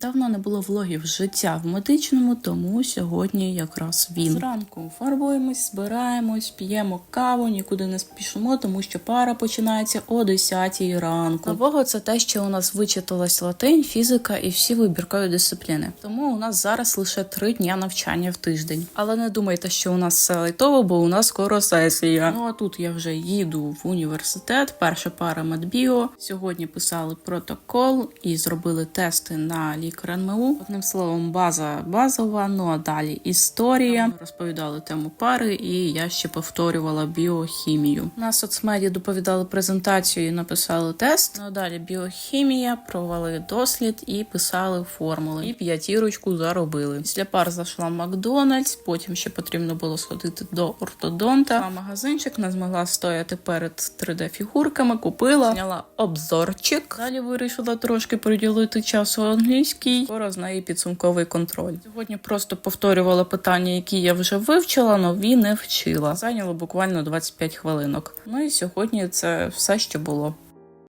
Давно не було влогів життя в медичному, тому сьогодні якраз він. Зранку фарбуємось, збираємось, п'ємо каву, нікуди не спішимо, тому що пара починається о 10 ранку. Нового це те, що у нас вичиталась латинь, фізика і всі вибіркові дисципліни. Тому у нас зараз лише три дня навчання в тиждень. Але не думайте, що у нас все лайтово, бо у нас скоро сесія. Ну а тут я вже їду в університет. Перша пара медбіо. Сьогодні писали протокол і зробили тести на лікар НМУ. Одним словом, база базова. Ну а далі історія. Розповідали тему пари, і я ще повторювала біохімію. На соцмеді доповідали презентацію і написали тест. Ну а далі біохімія, провели дослід і писали формули. І п'ятірочку заробили. Після пар зайшла Макдональдс. Потім ще потрібно було сходити до ортодонта. А магазинчик не змогла стояти перед 3D-фігурками. Купила, зняла обзорчик. Далі вирішила трошки приділити часу англійській. Скоро з неї підсумковий контроль. Сьогодні просто повторювала питання, які я вже вивчила, нові не вчила. Зайняло буквально 25 хвилинок. Ну і сьогодні це все, що було.